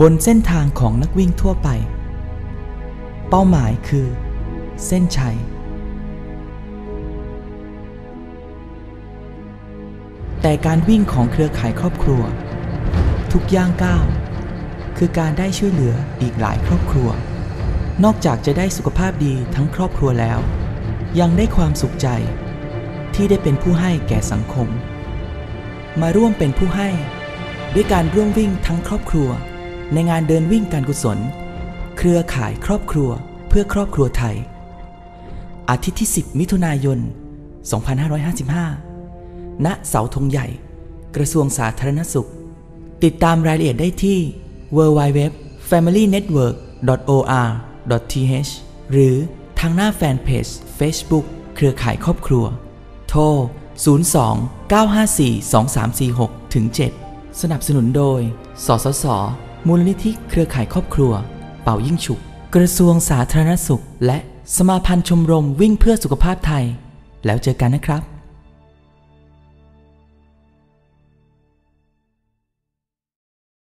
บนเส้นทางของนักวิ่งทั่วไป เป้าหมายคือ เส้นชัย แต่การวิ่งของเครือข่ายครอบครัว ทุกย่างก้าวคือการได้ช่วยเหลืออีกหลายครอบครัว นอกจากจะได้สุขภาพดีทั้งครอบครัวแล้ว ยังได้ความสุขใจ ที่ได้เป็นผู้ให้แก่สังคม มาร่วมเป็นผู้ให้ ด้วยการร่วมวิ่งทั้งครอบครัว ในงานเดินวิ่งการกุศล เครือข่ายครอบครัวเพื่อครอบครัวไทย อาทิตย์ที่ 10 มิถุนายน 2555 ณ เสาธงใหญ่ กระทรวงสาธารณสุข ติดตามรายละเอียดได้ที่ www.familynetwork.or.th หรือทางหน้าแฟนเพจ Facebook เครือข่ายครอบครัว โทร 02 954 2346 ถึง 7 สนับสนุนโดย สสส มูลนิธิเครือข่ายครอบครัว เป่ายิ่งฉุก กระทรวงสาธารณสุข และสมาพันธ์ชมรมวิ่งเพื่อสุขภาพไทย แล้วเจอกันนะครับ